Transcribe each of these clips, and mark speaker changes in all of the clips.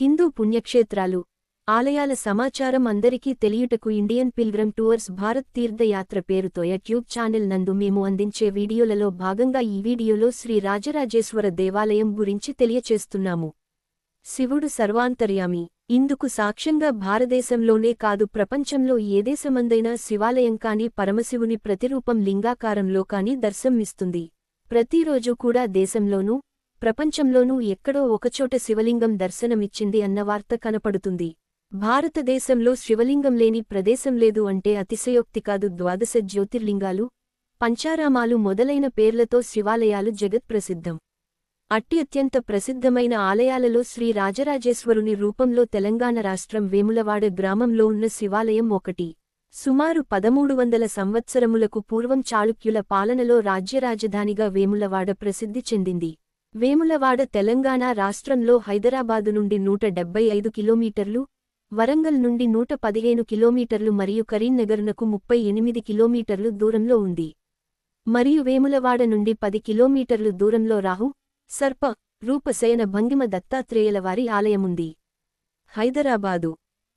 Speaker 1: హిందూ పుణ్యక్షేత్రాలు. ఆలయాల సమాచారం అందరికీ తెలియుటకు ఇండియన్ పిల్గ్రమ్ టూర్స్ భారత్ తీర్థయాత్ర పేరుతో యూట్యూబ్ ఛానల్ నందు మేము అందించే వీడియోలలో భాగంగా ఈ వీడియోలో శ్రీ రాజరాజేశ్వర దేవాలయం గురించి తెలియచేస్తున్నాము. శివుడు సర్వాంతర్యామి. ఇందుకు సాక్ష్యంగా భారతదేశంలోనే కాదు ప్రపంచంలో ఏ దేశమందైనా శివాలయం కాని పరమశివుని ప్రతిరూపం లింగాకారంలో కాని దర్శనమిస్తుంది. ప్రతిరోజు కూడా దేశంలోనూ ప్రపంచంలోనూ ఎక్కడో ఒకచోట శివలింగం దర్శనమిచ్చింది అన్న వార్త కనపడుతుంది. భారతదేశంలో శివలింగం లేని ప్రదేశం లేదు అంటే అతిశయోక్తి కాదు. ద్వాదశ జ్యోతిర్లింగాలు పంచారామాలు మొదలైన పేర్లతో శివాలయాలు జగత్ప్రసిద్ధం. అట్టి అత్యంత ప్రసిద్ధమైన ఆలయాలలో శ్రీ రాజరాజేశ్వరుని రూపంలో తెలంగాణ రాష్ట్రం వేములవాడ గ్రామంలో ఉన్న శివాలయం ఒకటి. సుమారు పదమూడు వందల సంవత్సరములకు పూర్వం చాళుక్యుల పాలనలో రాజ్యరాజధానిగా వేములవాడ ప్రసిద్ధి చెందింది. వేములవాడ తెలంగాణ రాష్ట్రంలో హైదరాబాదు నుండి నూట డెబ్బై ఐదు కిలోమీటర్లు వరంగల్ నుండి నూట పదిహేను కిలోమీటర్లు మరియు కరీంనగర్నకు ముప్పై ఎనిమిది కిలోమీటర్లు దూరంలో ఉంది. మరియు వేములవాడ నుండి పది కిలోమీటర్లు దూరంలో రాహు సర్ప రూపశయన భంగిమ దత్తాత్రేయులవారి ఆలయముంది హైదరాబాదు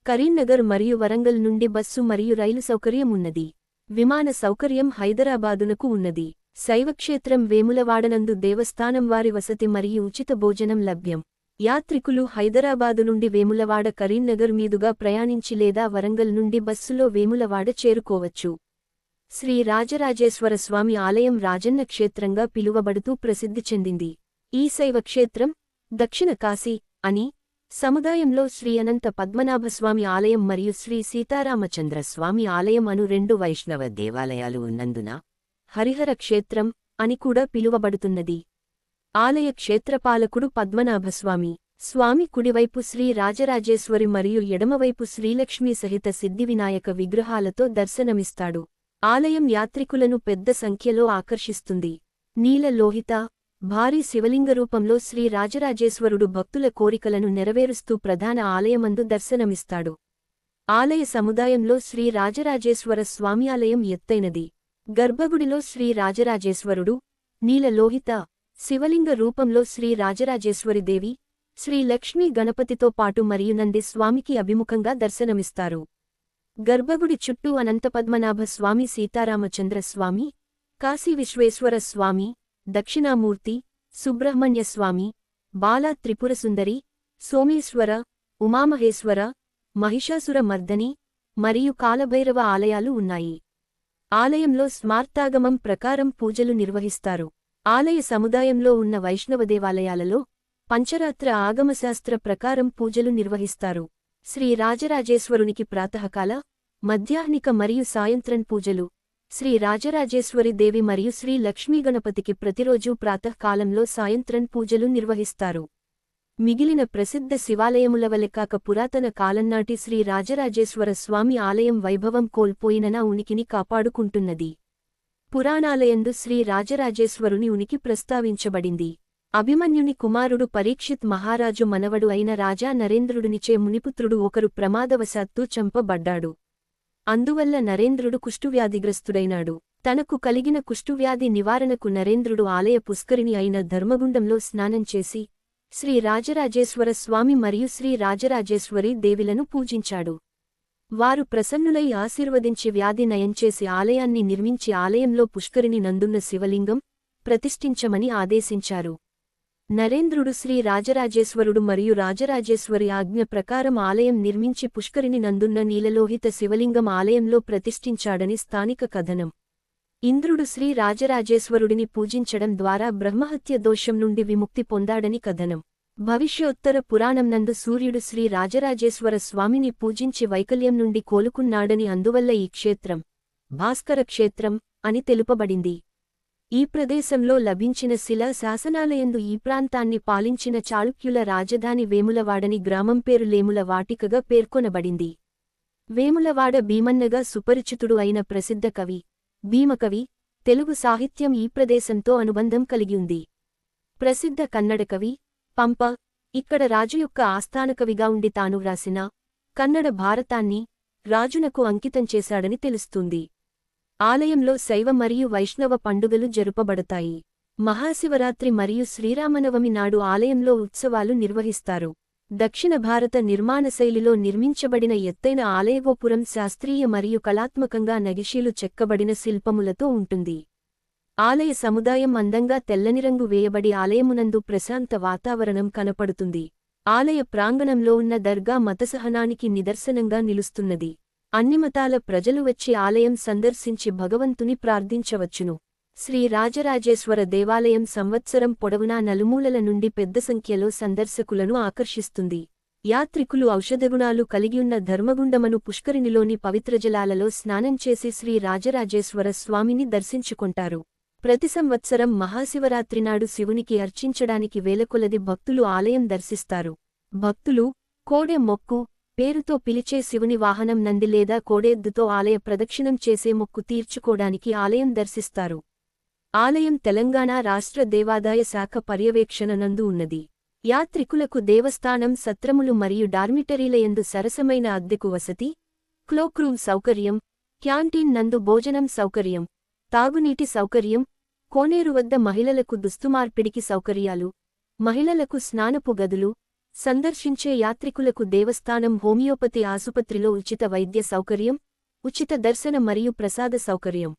Speaker 1: కరీంనగర్ మరియు వరంగల్ నుండి బస్సు మరియు రైలు సౌకర్యం ఉన్నది. విమాన సౌకర్యం హైదరాబాదునకు ఉన్నది. శైవక్షేత్రం వేములవాడనందు దేవస్థానం వారి వసతి మరియు ఉచిత భోజనం లభ్యం. యాత్రికులు హైదరాబాదు నుండి వేములవాడ కరీంనగర్ మీదుగా ప్రయాణించి లేదా వరంగల్ నుండి బస్సులో వేములవాడ చేరుకోవచ్చు. శ్రీ రాజరాజేశ్వర స్వామి ఆలయం రాజన్న క్షేత్రంగా పిలువబడుతూ ప్రసిద్ధి చెందింది. ఈ శైవక్షేత్రం దక్షిణ కాశీ అని సముదాయంలో శ్రీ అనంత పద్మనాభస్వామి ఆలయం మరియు శ్రీ సీతారామచంద్ర స్వామి ఆలయం అను రెండు వైష్ణవ దేవాలయాలు ఉన్నందున హరిహర క్షేత్రం అని కూడా పిలువబడుతున్నది. ఆలయ క్షేత్రపాలకుడు పద్మనాభస్వామి. స్వామి కుడివైపు శ్రీ రాజరాజేశ్వరి మరియు ఎడమవైపు శ్రీలక్ష్మీ సహిత సిద్ధివినాయక విగ్రహాలతో దర్శనమిస్తాడు. ఆలయం యాత్రికులను పెద్ద సంఖ్యలో ఆకర్షిస్తుంది. నీల లోహిత భారీ శివలింగ రూపంలో శ్రీ రాజరాజేశ్వరుడు భక్తుల కోరికలను నెరవేరుస్తూ ప్రధాన ఆలయమందు దర్శనమిస్తాడు. ఆలయ సముదాయంలో శ్రీ రాజరాజేశ్వర స్వామి ఆలయం ఎత్తైనది. గర్భగుడిలో శ్రీ రాజరాజేశ్వరుడు నీల లోహిత శివలింగ రూపంలో శ్రీ రాజరాజేశ్వరిదేవి శ్రీ లక్ష్మీ గణపతితో పాటు మరియు నంది స్వామికి అభిముఖంగా దర్శనమిస్తారు. గర్భగుడి చుట్టూ అనంతపద్మనాభ స్వామి సీతారామచంద్ర స్వామి కాశీ విశ్వేశ్వర స్వామి దక్షిణామూర్తి సుబ్రహ్మణ్య స్వామి బాలా త్రిపురసుందరి సోమేశ్వర ఉమామహేశ్వర మహిషాసుర మర్దని మరియు కాలభైరవ ఆలయాలు ఉన్నాయి. ఆలయంలో స్మార్తాగమం ప్రకారం పూజలు నిర్వహిస్తారు. ఆలయ సముదాయంలో ఉన్న వైష్ణవ దేవాలయాలలో పంచరాత్ర ఆగమశాస్త్ర ప్రకారం పూజలు నిర్వహిస్తారు. శ్రీ రాజరాజేశ్వరునికి ప్రాతఃకాల మధ్యాహ్నిక మరియు సాయంత్రం పూజలు. శ్రీ రాజరాజేశ్వరి దేవి మరియు శ్రీ లక్ష్మీగణపతికి ప్రతిరోజూ ప్రాతకాలంలో సాయంత్రం పూజలు నిర్వహిస్తారు. మిగిలిన ప్రసిద్ధ శివాలయముల వలె కాక పురాతన కాలంనాటి శ్రీ రాజరాజేశ్వర స్వామి ఆలయం వైభవం కోల్పోయినన ఉనికిని కాపాడుకుంటున్నది. పురాణాలయందు శ్రీ రాజరాజేశ్వరుని ఉనికి ప్రస్తావించబడింది. అభిమన్యుని కుమారుడు పరీక్షిత్ మహారాజు మనవడు అయిన రాజా నరేంద్రుడినిచే మునిపుత్రుడు ఒకరు ప్రమాదవశాత్తు చంపబడ్డాడు. అందువల్ల నరేంద్రుడు కుష్టువ్యాధిగ్రస్తుడైనాడు తనకు కలిగిన కుష్టువ్యాధి నివారణకు నరేంద్రుడు ఆలయ పుష్కరిణి అయిన ధర్మగుండంలో స్నానం చేసి శ్రీ రాజరాజేశ్వర స్వామి మరియు శ్రీ రాజరాజేశ్వరి దేవిలను పూజించాడు. వారు ప్రసన్నులై ఆశీర్వదించి వ్యాధి నయంచేసి ఆలయాన్ని నిర్మించి ఆలయంలో పుష్కరిని నందున్న శివలింగం ప్రతిష్ఠించమని ఆదేశించారు. నరేంద్రుడు శ్రీ రాజరాజేశ్వరుడు మరియు రాజరాజేశ్వరి ఆజ్ఞ ప్రకారం ఆలయం నిర్మించి పుష్కరిని నందున్న నీలలోహిత శివలింగం ఆలయంలో ప్రతిష్ఠించాడని స్థానిక కథనం. ఇంద్రుడు శ్రీ రాజరాజేశ్వరుడిని పూజించడం ద్వారా బ్రహ్మహత్య దోషం నుండి విముక్తి పొందాడని కథనం. భవిష్యోత్తర పురాణంనందు సూర్యుడు శ్రీ రాజరాజేశ్వర స్వామిని పూజించి వైకల్యం నుండి కోలుకున్నాడని అందువల్ల ఈ క్షేత్రం భాస్కర క్షేత్రం అని తెలుపబడింది. ఈ ప్రదేశంలో లభించిన శిలా శాసనాలయందు ఈ ప్రాంతాన్ని పాలించిన చాళుక్యుల రాజధాని వేములవాడని గ్రామం పేరు లేముల వాటికగా పేర్కొనబడింది. వేములవాడ భీమన్నగా సుపరిచితుడు అయిన ప్రసిద్ధ కవి భీమకవి తెలుగు సాహిత్యం ఈ ప్రదేశంతో అనుబంధం కలిగి ఉంది. ప్రసిద్ధ కన్నడ కవి పంప ఇక్కడ రాజు యొక్క ఆస్థానకవిగా ఉండి తాను వ్రాసిన కన్నడ భారతాన్ని రాజునకు అంకితం చేశాడని తెలుస్తుంది. ఆలయంలో శైవ మరియు వైష్ణవ పండుగలు జరుపబడతాయి. మహాశివరాత్రి మరియు శ్రీరామనవమి నాడు ఆలయంలో ఉత్సవాలు నిర్వహిస్తారు. దక్షిణ భారత నిర్మాణ శైలిలో నిర్మించబడిన ఎత్తైన ఆలయగోపురం శాస్త్రీయ మరియు కళాత్మకంగా నగిషీలు చెక్కబడిన శిల్పములతో ఉంటుంది. ఆలయ సముదాయం అందంగా తెల్లని రంగు వేయబడి ఆలయమునందు ప్రశాంత వాతావరణం కనపడుతుంది. ఆలయ ప్రాంగణంలో ఉన్న దర్గా మతసహనానికి నిదర్శనంగా నిలుస్తున్నది. అన్ని మతాల ప్రజలు వచ్చి ఆలయం సందర్శించి భగవంతుని ప్రార్థించవచ్చును. శ్రీ రాజరాజేశ్వర దేవాలయం సంవత్సరం పొడవునా నలుమూలల నుండి పెద్ద సంఖ్యలో సందర్శకులను ఆకర్షిస్తుంది. యాత్రికులు ఔషధగుణాలు కలిగియున్న ధర్మగుండమను పుష్కరిణిలోని పవిత్రజలాలలో స్నానం చేసి శ్రీ రాజరాజేశ్వర స్వామిని దర్శించుకుంటారు. ప్రతి సంవత్సరం మహాశివరాత్రి నాడు శివునికి అర్చించడానికి వేలకొలది భక్తులు ఆలయం దర్శిస్తారు. భక్తులు కోడె మొక్కు పేరుతో పిలిచే శివుని వాహనం నంది లేదా కోడెద్దుతో ఆలయ ప్రదక్షిణం చేసే మొక్కు తీర్చుకోడానికి ఆలయం దర్శిస్తారు. ఆలయం తెలంగాణ రాష్ట్ర దేవాదాయ శాఖ పర్యవేక్షణ నందు ఉన్నది. యాత్రికులకు దేవస్థానం సత్రములు మరియు డార్మిటరీలయందు సరసమైన అద్దెకు వసతి క్లోక్రూమ్ సౌకర్యం క్యాంటీన్ నందు భోజనం సౌకర్యం తాగునీటి సౌకర్యం కోనేరు వద్ద మహిళలకు దుస్తుమార్పిడికి సౌకర్యాలు మహిళలకు స్నానపు గదులు సందర్శించే యాత్రికులకు దేవస్థానం హోమియోపతి ఆసుపత్రిలో ఉచిత వైద్య సౌకర్యం ఉచిత దర్శన మరియు ప్రసాద సౌకర్యం.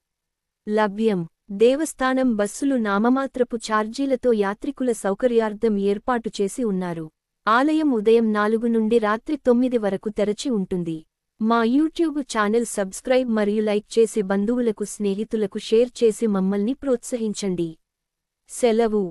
Speaker 1: లభ్యం. దేవస్థానం బస్సులు నామమాత్రపు ఛార్జీలతో యాత్రికుల సౌకర్యార్థం ఏర్పాటు చేసి ఉన్నారు. ఆలయం ఉదయం నాలుగు నుండి రాత్రి తొమ్మిది వరకు తెరచి ఉంటుంది. మా యూట్యూబ్ ఛానల్ సబ్స్క్రైబ్ మరియు లైక్ చేసి బంధువులకు స్నేహితులకు షేర్ చేసి మమ్మల్ని ప్రోత్సహించండి. సెలవు.